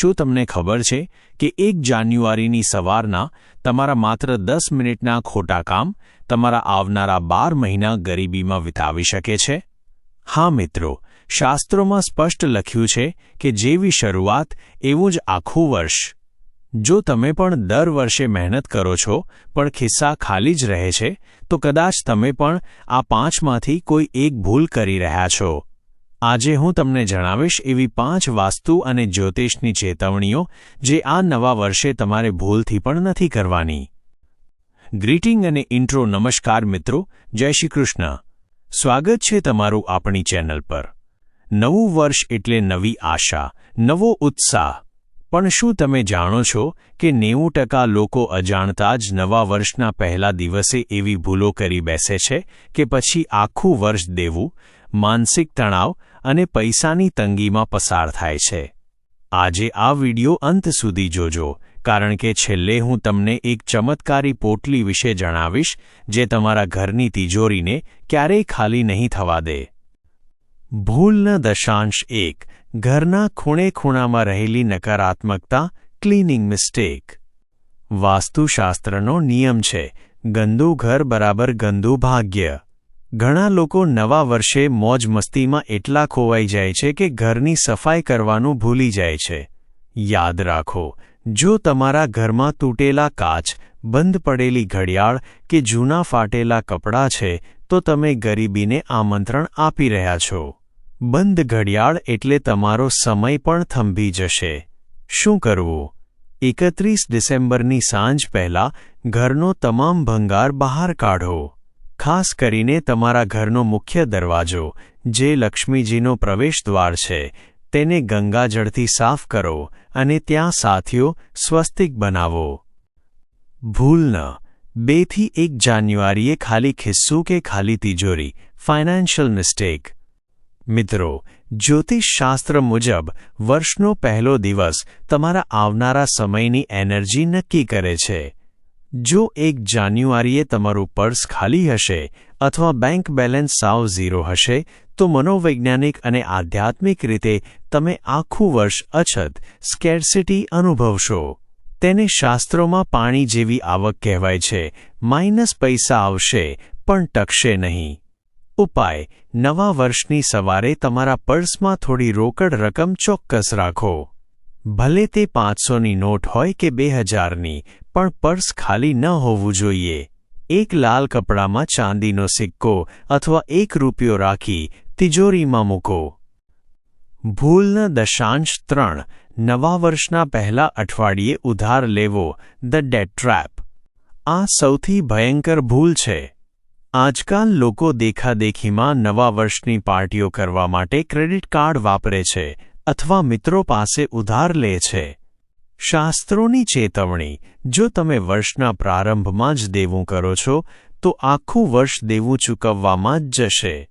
શું તમને ખબર છે કે એક જાન્યુઆરીની સવારના તમારા માત્ર દસ મિનિટના ખોટા કામ તમારા આવનારા બાર મહિના ગરીબીમાં વિતાવી શકે છે? હા મિત્રો, શાસ્ત્રોમાં સ્પષ્ટ લખ્યું છે કે જેવી શરૂઆત એવું જ આખું વર્ષ. જો તમે પણ દર વર્ષે મહેનત કરો છો, પણ ખિસ્સા ખાલી જ રહે છે, તો કદાચ તમે પણ આ પાંચમાંથી કોઈ એક ભૂલ કરી રહ્યા છો. આજે હું તમને જણાવીશ એવી પાંચ વાસ્તુ અને જ્યોતિષની ચેતવણીઓ જે આ નવા વર્ષે તમારે ભૂલથી પણ નથી કરવાની. ગ્રીટિંગ અને ઇન્ટ્રો નમસ્કાર મિત્રો, જય શ્રી કૃષ્ણ. સ્વાગત છે તમારું આપણી ચેનલ પર. નવું વર્ષ એટલે નવી આશા, નવો ઉત્સાહ પણ શું તમે જાણો છો કે નેવું ટકા લોકો અજાણતા જ નવા વર્ષના પહેલા દિવસે એવી ભૂલો કરી બેસે છે કે પછી આખું વર્ષ દેવું, માનસિક તણાવ અને પૈસાની તંગીમાં પસાર થાય છે? આજે આ વિડિયો અંત સુધી જોજો, કારણ કે છેલ્લે હું તમને એક ચમત્કારી પોટલી વિશે જણાવીશ જે તમારા ઘરની તિજોરીને ક્યારેય ખાલી નહીં થવા દે. ભૂલના દશાંશ એક ઘરના ખૂણે ખૂણામાં રહેલી નકારાત્મકતા ક્લીનિંગ મિસ્ટેક વાસ્તુશાસ્ત્રનો નિયમ છે, ગંદુ ઘર બરાબર ગંદુ ભાગ્ય. ઘણા લોકો નવા વર્ષે મોજ મસ્તીમાં એટલા ખોવાઈ જાય છે કે ઘરની સફાઈ કરવાનું ભૂલી જાય છે. યાદ રાખો, જો તમારા ઘરમાં તૂટેલા કાચ, બંધ પડેલી ઘડિયાળ કે જૂના ફાટેલા કપડાં છે, તો તમે ગરીબીને આમંત્રણ આપી રહ્યા છો. બંધ ઘડિયાળ એટલે તમારો સમય પણ થંભી જશે. શું કરવું? એકત્રીસ ડિસેમ્બરની સાંજ પહેલા ઘરનો તમામ ભંગાર બહાર કાઢો. ખાસ કરીને તમારા ઘરનો મુખ્ય દરવાજો, જે લક્ષ્મીજીનો પ્રવેશદ્વાર છે, તેને ગંગાજળથી સાફ કરો અને ત્યાં સાથીઓ સ્વસ્તિક બનાવો. ભૂલ ન. બેથી એક જાન્યુઆરીએ ખાલી ખિસ્સું કે ખાલી તિજોરી? ફાઇનાન્શિયલ મિસ્ટેક મિત્રો, જ્યોતિષશાસ્ત્ર મુજબ, વર્ષનો પહેલો દિવસ તમારા આવનારા સમયની એનર્જી નક્કી કરે છે. જો એક જાન્યુઆરીએ તમારું પર્સ ખાલી હશે અથવા બેંક બેલેન્સ સાવ ઝીરો હશે, તો મનોવૈજ્ઞાનિક અને આધ્યાત્મિક રીતે તમે આખું વર્ષ અછત, સ્કેરસિટી અનુભવશો. તેને શાસ્ત્રોમાં પાણી જેવી આવક કહેવાય છે. માઇનસ પૈસા આવશે, પણ ટકશે નહીં. ઉપાય. નવા વર્ષની સવારે તમારા પર્સમાં થોડી રોકડ રકમ ચોક્કસ રાખો. ભલે તે પાંચસોની નોટ હોય કે બે હજારની, પણ પર્સ ખાલી ન હોવું જોઈએ. એક લાલ કપડામાં ચાંદીનો સિક્કો અથવા એક રૂપિયો રાખી તિજોરીમાં મૂકો. ભૂલના દશાંશ ત્રણ. નવા વર્ષના પહેલા અઠવાડિયે ઉધાર લેવો. The debt trap. આ સૌથી ભયંકર ભૂલ છે. આજકાલ લોકો દેખાદેખીમાં નવા વર્ષની પાર્ટીઓ કરવા માટે ક્રેડિટ કાર્ડ વાપરે છે અથવા મિત્રો પાસે ઉધાર લે છે. શાસ્ત્રોની ચેતવણી, જો તમે વર્ષના પ્રારંભમાં જ દેવું કરો છો, તો આખું વર્ષ દેવું ચૂકવવામાં જ જશે.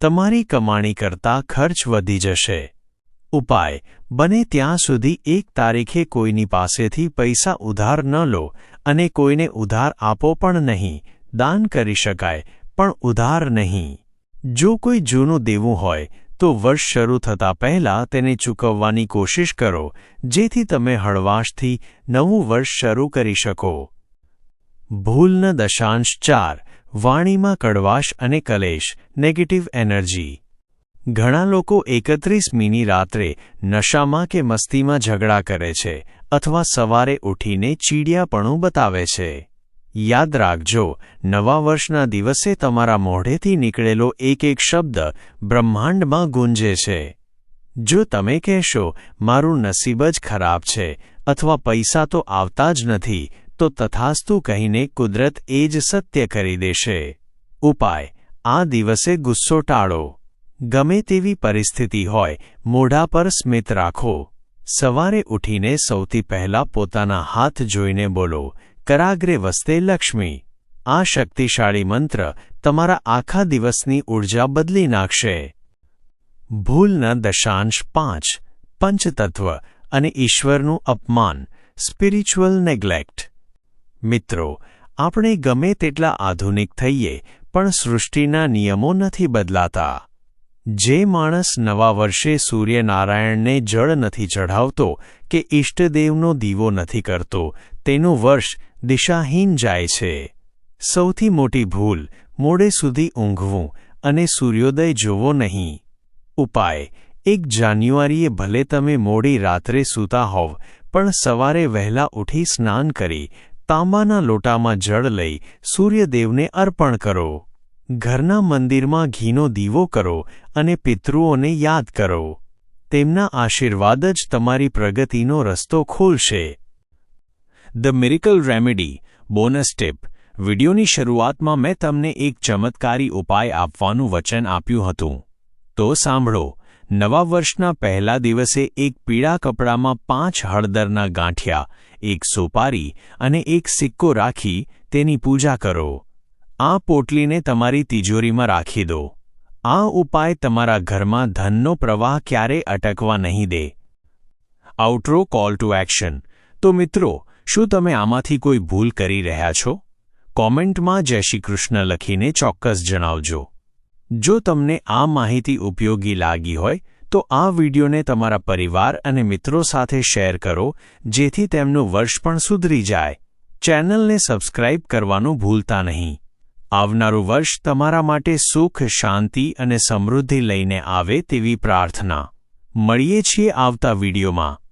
તમારી કમાણી કરતાં ખર્ચ વધી જશે. ઉપાય, બને ત્યાં સુધી એક તારીખે કોઈની પાસેથી પૈસા ઉધાર ન લો અને કોઈને ઉધાર આપો પણ નહીં. દાન કરી શકાય, પણ ઉધાર નહીં. જો કોઈ જૂનું દેવું હોય, તો વર્ષ શરૂ થતાં પહેલાં તેને ચૂકવવાની કોશિશ કરો, જેથી તમે હળવાશથી નવું વર્ષ શરૂ કરી શકો. ભૂલન દશાંશ ચાર, વાણીમાં કડવાશ અને કલેશ નેગેટિવ એનર્જી ઘણા લોકો એકત્રીસમીની રાત્રે નશામાં કે મસ્તીમાં ઝઘડા કરે છે, અથવા સવારે ઉઠીને ચીડિયાપણું બતાવે છે. યાદ રાખજો, નવા વર્ષના દિવસે તમારા મોઢેથી નીકળેલો એક એક શબ્દ બ્રહ્માંડમાં ગુંજે છે. જો તમે કહેશો, મારું નસીબ જ ખરાબ છે અથવા પૈસા તો આવતા જ નથી તો તથાસ્તુ કહીને કુદરત એ જ સત્ય કરી દેશે. ઉપાય, આ દિવસે ગુસ્સો ટાળો. ગમે તેવી પરિસ્થિતિ હોય, મોઢા પર સ્મિત રાખો. સવારે ઉઠીને સૌથી પહેલા પોતાના હાથ જોઈને બોલો કરાગ્રે વસ્તે લક્ષ્મી. આ શક્તિશાળી મંત્ર તમારા આખા દિવસની ઊર્જા બદલી નાખશે. ભૂલના દશાંશ પાંચ, પંચતત્વ અને ઈશ્વરનું અપમાન, સ્પિરિચ્યુઅલ નેગ્લેક્ટ. મિત્રો, આપણે ગમે તેટલા આધુનિક થઈએ, પણ સૃષ્ટિના નિયમો નથી બદલાતા. જે માણસ નવા વર્ષે સૂર્યનારાયણને જળ નથી ચઢાવતો, કે ઇષ્ટદેવનો દીવો નથી કરતો, તેનું વર્ષ દિશાહીન જાય છે. સૌથી મોટી ભૂલ, મોડે સુધી ઊંઘવું અને સૂર્યોદય જોવો નહીં. ઉપાય, એક જાન્યુઆરીએ ભલે તમે મોડી રાત્રે સૂતા હોવ, પણ સવારે વહેલા ઉઠી સ્નાન કરી, તાંબાના લોટામાં જળ લઈ સૂર્યદેવને અર્પણ કરો. ઘરના મંદિરમાં ઘીનો દીવો કરો અને પિતૃઓને યાદ કરો. તેમના આશીર્વાદ જ તમારી પ્રગતિનો રસ્તો ખોલશે. The miracle remedy bonus tip વિડિયોની શરૂઆતમાં મેં તમને એક ચમત્કારી ઉપાય આપવાનું વચન આપ્યું હતું. તો સાંભળો. નવા વર્ષના પહેલા દિવસે એક પીળા કપડામાં પાંચ હળદરના ગાંઠિયા, એક સોપારી અને એક સિક્કો રાખી તેની પૂજા કરો. આ પોટલીને તમારી તિજોરીમાં રાખી દો. આ ઉપાય તમારા ઘરમાં ધનનો પ્રવાહ ક્યારે અટકવા નહીં દે. આઉટરો કોલ ટુ એક્શન તો મિત્રો શું તમે આમાંથી કોઈ ભૂલ કરી રહ્યા છો? કોમેન્ટમાં જય શ્રી કૃષ્ણ લખીને ચોક્કસ જણાવજો. જો તમને આ માહિતી ઉપયોગી લાગી હોય, તો આ વિડિયોને તમારા પરિવાર અને મિત્રો સાથે શેર કરો, જેથી તેમનું વર્ષ પણ સુધરી જાય. ચેનલને સબસ્ક્રાઇબ કરવાનું ભૂલતા નહીં. આવનારું વર્ષ તમારા માટે સુખ, શાંતિ અને સમૃદ્ધિ લઈને આવે તેવી પ્રાર્થના. મળીએ છીએ આવતા વિડીયોમાં.